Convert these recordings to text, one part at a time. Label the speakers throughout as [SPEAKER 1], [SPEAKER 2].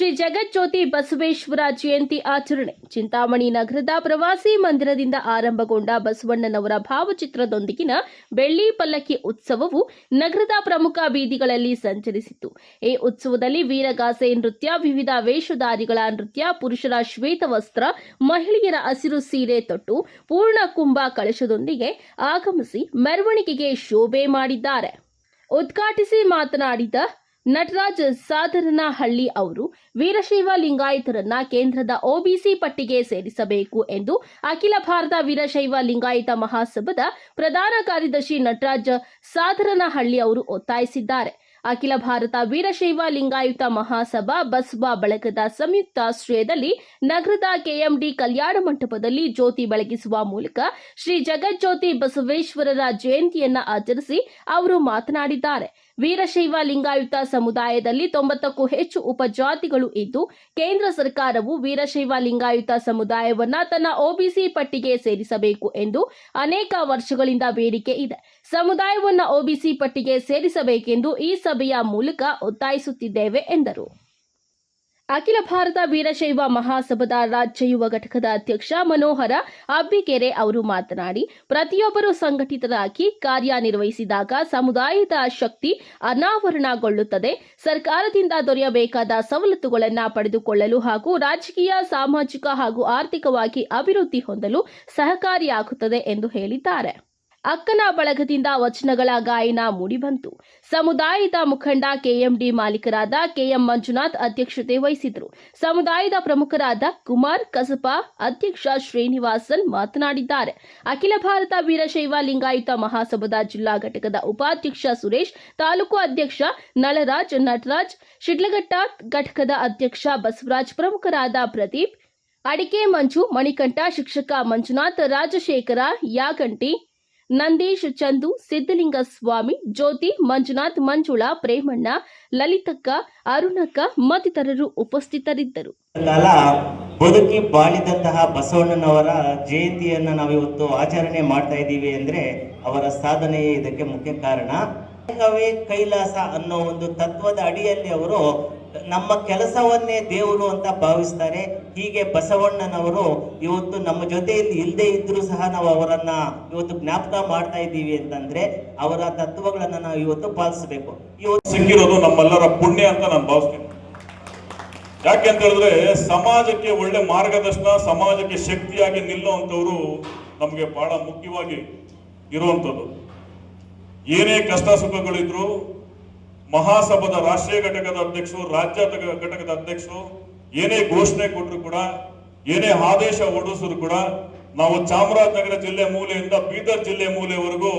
[SPEAKER 1] ಶ್ರೀ ಜಗಜ್ಯೋತಿ ಬಸವೇಶ್ವರ ಜಯಂತಿ ಆಚರಣೆ. ಚಿಂತಾಮಣಿ ನಗರದ ಪ್ರವಾಸಿ ಮಂದಿರದಿಂದ ಆರಂಭಗೊಂಡ ಬಸವಣ್ಣನವರ ಭಾವಚಿತ್ರದೊಂದಿಗಿನ ಬೆಳ್ಳಿ ಪಲ್ಲಕ್ಕಿ ಉತ್ಸವವು ನಗರದ ಪ್ರಮುಖ ಬೀದಿಗಳಲ್ಲಿ ಸಂಚರಿಸಿತು. ಈ ಉತ್ಸವದಲ್ಲಿ ವೀರಗಾಸೆ ನೃತ್ಯ, ವಿವಿಧ ವೇಷಧಾರಿಗಳ ನೃತ್ಯ, ಪುರುಷರ ಶ್ವೇತ ವಸ್ತ್ರ, ಮಹಿಳೆಯರ ಹಸಿರು ಸೀರೆ ತೊಟ್ಟು, ಪೂರ್ಣ ಕುಂಭ ಕಳಶದೊಂದಿಗೆ ಆಗಮಿಸಿ ಮೆರವಣಿಗೆಗೆ ಶೋಭೆ ಮಾಡಿದ್ದಾರೆ. ಉದ್ಘಾಟಿಸಿ ಮಾತನಾಡಿದ ನಟರಾಜ್ ಸಾಧರನಹಳ್ಳಿ ಅವರು ವೀರಶೈವ ಲಿಂಗಾಯತರನ್ನ ಕೇಂದ್ರದ ಒಬಿಸಿ ಪಟ್ಟಿಗೆ ಸೇರಿಸಬೇಕು ಎಂದು ಅಖಿಲ ಭಾರತ ವೀರಶೈವ ಲಿಂಗಾಯತ ಮಹಾಸಭಾದ ಪ್ರಧಾನ ಕಾರ್ಯದರ್ಶಿ ನಟರಾಜ್ ಸಾಧರನಹಳ್ಳಿ ಅವರು ಒತ್ತಾಯಿಸಿದ್ದಾರೆ. ಅಖಿಲ ಭಾರತ ವೀರಶೈವ ಲಿಂಗಾಯುತ ಮಹಾಸಭಾ ಬಸವ ಬಳಗದ ಸಂಯುಕ್ತ ಆಶ್ರಯದಲ್ಲಿ ನಗರದ ಕೆಎಂಡಿ ಕಲ್ಯಾಣ ಮಂಟಪದಲ್ಲಿ ಜ್ಯೋತಿ ಬೆಳಗಿಸುವ ಮೂಲಕ ಶ್ರೀ ಜಗಜ್ಯೋತಿ ಬಸವೇಶ್ವರರ ಜಯಂತಿಯನ್ನ ಆಚರಿಸಿ ಅವರು ಮಾತನಾಡಿದ್ದಾರೆ. ವೀರಶೈವ ಲಿಂಗಾಯುತ ಸಮುದಾಯದಲ್ಲಿ ತೊಂಬತ್ತಕ್ಕೂ ಹೆಚ್ಚು ಉಪಜಾತಿಗಳು ಇದ್ದು, ಕೇಂದ್ರ ಸರ್ಕಾರವು ವೀರಶೈವ ಲಿಂಗಾಯುತ ಸಮುದಾಯವನ್ನ ತನ್ನ ಒಬಿಸಿ ಪಟ್ಟಿಗೆ ಸೇರಿಸಬೇಕು ಎಂದು ಅನೇಕ ವರ್ಷಗಳಿಂದ ಬೇಡಿಕೆ ಇದೆ. ಸಮುದಾಯವನ್ನ ಒಬಿಸಿ ಪಟ್ಟಿಗೆ ಸೇರಿಸಬೇಕೆಂದು ಈ ಸಭೆಯ ಮೂಲಕ ಒತ್ತಾಯಿಸುತ್ತಿದ್ದೇವೆ ಎಂದರು. ಅಖಿಲ ಭಾರತ ವೀರಶೈವ ಮಹಾಸಭಾದ ರಾಜ್ಯ ಯುವ ಘಟಕದ ಅಧ್ಯಕ್ಷ ಮನೋಹರ ಅಬ್ಬಿಕೆರೆ ಅವರು ಮಾತನಾಡಿ, ಪ್ರತಿಯೊಬ್ಬರು ಸಂಘಟಿತರಾಗಿ ಕಾರ್ಯನಿರ್ವಹಿಸಿದಾಗ ಸಮುದಾಯದ ಶಕ್ತಿ ಅನಾವರಣಗೊಳ್ಳುತ್ತದೆ. ಸರ್ಕಾರದಿಂದ ದೊರೆಯಬೇಕಾದ ಸವಲತ್ತುಗಳನ್ನು ಪಡೆದುಕೊಳ್ಳಲು ಹಾಗೂ ರಾಜಕೀಯ, ಸಾಮಾಜಿಕ ಹಾಗೂ ಆರ್ಥಿಕವಾಗಿ ಅಭಿವೃದ್ಧಿ ಹೊಂದಲು ಸಹಕಾರಿಯಾಗುತ್ತದೆ ಎಂದು ಹೇಳಿದ್ದಾರೆ. ಅಕ್ಕನ ಬಳಗದಿಂದ ವಚನಗಳ ಗಾಯನ ಮೂಡಿಬಂತು. ಸಮುದಾಯದ ಮುಖಂಡ ಕೆಎಂಡಿ ಮಾಲೀಕರಾದ ಕೆಎಂ ಮಂಜುನಾಥ್ ಅಧ್ಯಕ್ಷತೆ ವಹಿಸಿದರು ಸಮುದಾಯದ ಪ್ರಮುಖರಾದ ಕುಮಾರ್ ಕಸಪ ಅಧ್ಯಕ್ಷ ಶ್ರೀನಿವಾಸನ್ ಮಾತನಾಡಿದ್ದಾರೆ. ಅಖಿಲ ಭಾರತ ವೀರಶೈವ ಲಿಂಗಾಯತ ಮಹಾಸಭಾದ ಜಿಲ್ಲಾ ಘಟಕದ ಉಪಾಧ್ಯಕ್ಷ ಸುರೇಶ್, ತಾಲೂಕು ಅಧ್ಯಕ್ಷ ನಳರಾಜ್, ನಟರಾಜ್, ಶಿಡ್ಲಘಟ್ಟ ಘಟಕದ ಅಧ್ಯಕ್ಷ ಬಸವರಾಜ್ ಪ್ರಮುಖರಾದ ಪ್ರದೀಪ್, ಅಡಿಕೆ ಮಂಜು, ಮಣಿಕಂಠ, ಶಿಕ್ಷಕ ಮಂಜುನಾಥ್, ರಾಜಶೇಖರ, ಯಾಗಂಟಿ ನಂದೀಶ್ ಚಂದು ಸಿದ್ದಲಿಂಗ ಸ್ವಾಮಿ ಜ್ಯೋತಿ, ಮಂಜುನಾಥ್, ಮಂಜುಳಾ, ಪ್ರೇಮಣ್ಣ, ಲಲಿತಕ್ಕ, ಅರುಣಕ್ಕ ಮತ್ತಿತರರು ಉಪಸ್ಥಿತರಿದ್ದರು.
[SPEAKER 2] ಕಾಲ ಬದುಕಿ ಬಾಳಿದಂತಹ ಬಸವಣ್ಣನವರ ಜಯಂತಿಯನ್ನ ನಾವಿವತ್ತು ಆಚರಣೆ ಮಾಡ್ತಾ ಇದ್ದೀವಿ ಅಂದ್ರೆ ಅವರ ಸಾಧನೆಯೇ ಇದಕ್ಕೆ ಮುಖ್ಯ ಕಾರಣ. ಕೈಲಾಸ ಅನ್ನೋ ಒಂದು ತತ್ವದ ಅಡಿಯಲ್ಲಿ ಅವರು ನಮ್ಮ ಕೆಲಸವನ್ನೇ ದೇವರು ಅಂತ ಭಾವಿಸ್ತಾರೆ. ಹೀಗೆ ಬಸವಣ್ಣನವರು ಇವತ್ತು ನಮ್ಮ ಜೊತೆಯಲ್ಲಿ ಇಲ್ಲದೆ ಇದ್ರೂ ಸಹ ನಾವು ಅವರನ್ನ ಇವತ್ತು ಜ್ಞಾಪಕ ಮಾಡ್ತಾ ಇದ್ದೀವಿ ಅಂತಂದ್ರೆ ಅವರ ತತ್ವಗಳನ್ನ ನಾವು ಇವತ್ತು ಪಾಲಿಸಬೇಕು. ಇವತ್ತು
[SPEAKER 3] ಸಿಕ್ಕಿರೋದು ನಮ್ಮೆಲ್ಲರ ಪುಣ್ಯ ಅಂತ ನಾನು ಭಾವಿಸ್ತೀನಿ. ಯಾಕೆ ಅಂತ ಹೇಳಿದ್ರೆ ಸಮಾಜಕ್ಕೆ ಒಳ್ಳೆ ಮಾರ್ಗದರ್ಶನ, ಸಮಾಜಕ್ಕೆ ಶಕ್ತಿಯಾಗಿ ನಿಲ್ಲುವಂಥವ್ರು ನಮಗೆ ಬಹಳ ಮುಖ್ಯವಾಗಿ ಇರುವಂತದ್ದು ಏನೇ ಕಷ್ಟ ಸುಖಗಳಿದ್ರು ಮಹಾಸಭಾದ ರಾಷ್ಟ್ರೀಯ ಘಟಕದ ಅಧ್ಯಕ್ಷರು, ರಾಜ್ಯ ಘಟ- ಘಟಕದ ಅಧ್ಯಕ್ಷರು, ಏನೇ ಘೋಷಣೆ ಕೊಟ್ಟರು ಕೂಡ, ಏನೇ ಆದೇಶ ಹೊರಡಿಸಿದ್ರು ಕೂಡ, ನಾವು ಚಾಮರಾಜನಗರ ಜಿಲ್ಲೆ ಮೂಲೆಯಿಂದ ಬೀದರ್ ಜಿಲ್ಲೆ ಮೂಲೆವರೆಗೂ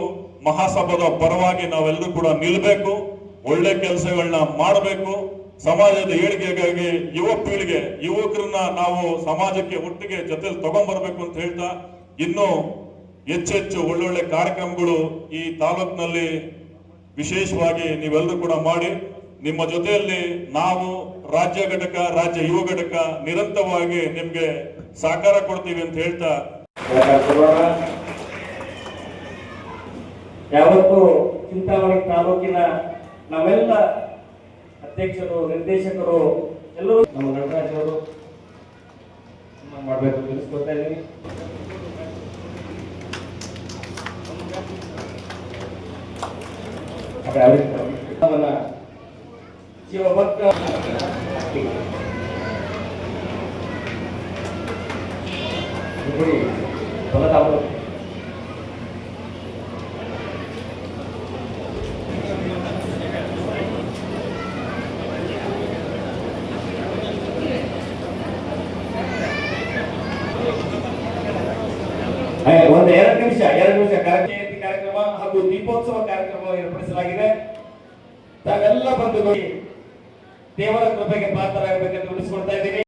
[SPEAKER 3] ಮಹಾಸಭಾದ ಪರವಾಗಿ ನಾವೆಲ್ಲರೂ ಕೂಡ ನಿಲ್ಬೇಕು, ಒಳ್ಳೆ ಕೆಲಸಗಳನ್ನ ಮಾಡಬೇಕು, ಸಮಾಜದ ಏಳಿಗೆಗಾಗಿ ಯುವ ಪೀಳಿಗೆ, ಯುವಕರನ್ನ ನಾವು ಸಮಾಜಕ್ಕೆ ಒಟ್ಟಿಗೆ ಜೊತೆಲಿ ತಗೊಂಡ್ಬರ್ಬೇಕು ಅಂತ ಹೇಳ್ತಾ, ಇನ್ನು ಹೆಚ್ಚೆಚ್ಚು ಒಳ್ಳೊಳ್ಳೆ ಕಾರ್ಯಕ್ರಮಗಳು ಈ ತಾಲೂಕಿನಲ್ಲಿ ವಿಶೇಷವಾಗಿ ನೀವೆಲ್ಲರೂ ಕೂಡ ಮಾಡಿ, ನಿಮ್ಮ ಜೊತೆಯಲ್ಲಿ ನಾವು ರಾಜ್ಯ ಘಟಕ, ರಾಜ್ಯ ಯುವ ಘಟಕ ನಿರಂತರವಾಗಿ ನಿಮ್ಗೆ ಸಹಕಾರ ಕೊಡ್ತೀವಿ ಅಂತ ಹೇಳ್ತಾ
[SPEAKER 4] ಯಾವತ್ತು ಚಿಂತಾಮಣಿ ತಾಲೂಕಿನ ನಾವೆಲ್ಲ ಅಧ್ಯಕ್ಷರು, ನಿರ್ದೇಶಕರು, ಎಲ್ಲರೂ ನಮ್ಮ ನಟರಾಜವರು ಮಾಡಬೇಕು ತಿಳಿಸ್ಕೊಳ್ತಾ ಇದ್ದೀನಿ. ಅವನ ಶಿವಭಕ್ತ ಇಬ್ಬರು ಹೊಲದ ಅವರು ಏ, ಒಂದು ಎರಡು ನಿಮಿಷ ಎರಡು ನಿಮಿಷ ಕಾರ್ಯಕ್ರಮ ಒಂದು ದೀಪೋತ್ಸವ ಕಾರ್ಯಕ್ರಮ ಏರ್ಪಡಿಸಲಾಗಿದೆ. ತಾವೆಲ್ಲ ಬಂದು ದೇವರ ಕೃಪೆಗೆ ಪಾತ್ರರಾಗಬೇಕೆಂದು ಉಳಿಸ್ಕೊಳ್ತಾ ಇದ್ದೀನಿ.